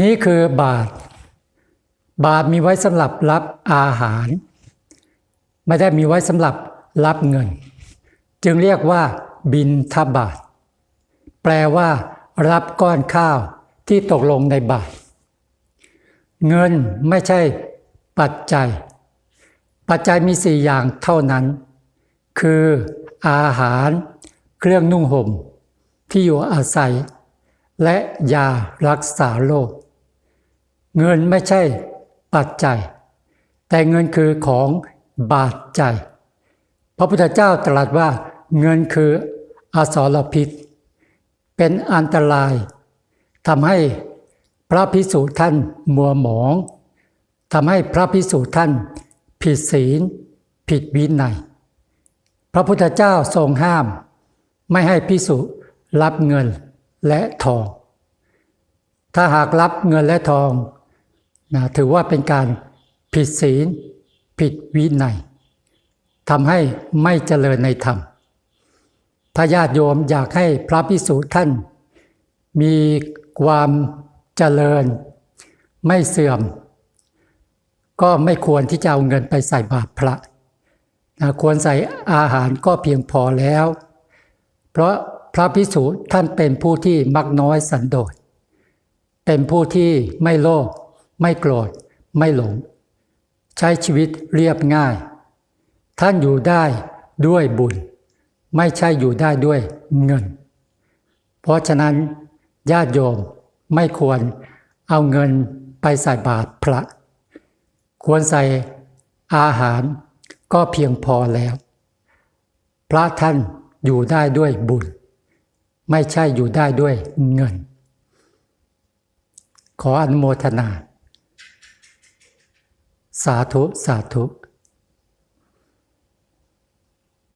นี่คือบาทบาทมีไว้สำหรับรับอาหาร ไม่ได้มีไว้สำหรับรับเงิน จึงเรียกว่า บินทบาท แปลว่า รับก้อนข้าวที่ตกลงในบาทเงินไม่ใช่ปัจจัย ปัจจัยมีสี่อย่างเท่านั้น คืออาหาร เครื่องนุ่งห่ม ที่อยู่อาศัย และยารักษาโรค เงินไม่ใช่ปัจจัย แต่เงินคือของบาดใจ พระพุทธเจ้าตรัสว่า เงินคืออสรพิษ เป็นอันตรายทำให้พระพิสุท่านมัวหมองทำให้พระพิสุท่าน ผิดศีล ผิดวินัย พระพุทธเจ้าทรงห้าม ไม่ให้พิสุรับเงินและทอง ถ้าหากรับเงินและทอง นะถือว่าเป็นการผิดศีล ผิดวินัยทำให้ไม่เจริญในธรรม ถ้าญาติโยมอยากให้พระพิสุท่าน มีความเจริญ ไม่เสื่อม ก็ไม่ควรที่จะเอาเงินไปใส่บาตรพระนะควรใส่อาหารก็เพียงพอแล้ว เพราะพระพิสุท่านเป็นผู้ที่มักน้อยสันโดษ เป็นผู้ที่ไม่โลภ ไม่โกรธ ไม่หลง ใช้ชีวิตเรียบง่าย ท่านอยู่ได้ด้วยบุญ ไม่ใช่อยู่ได้ด้วยเงิน เพราะฉะนั้นญาติโยมไม่ควรเอาเงินไปใส่บาตรพระ ควรใส่อาหารก็เพียงพอแล้ว พระท่านอยู่ได้ด้วยบุญ ไม่ใช่อยู่ได้ด้วยเงิน ขออนุโมทนา สาธุสาธุ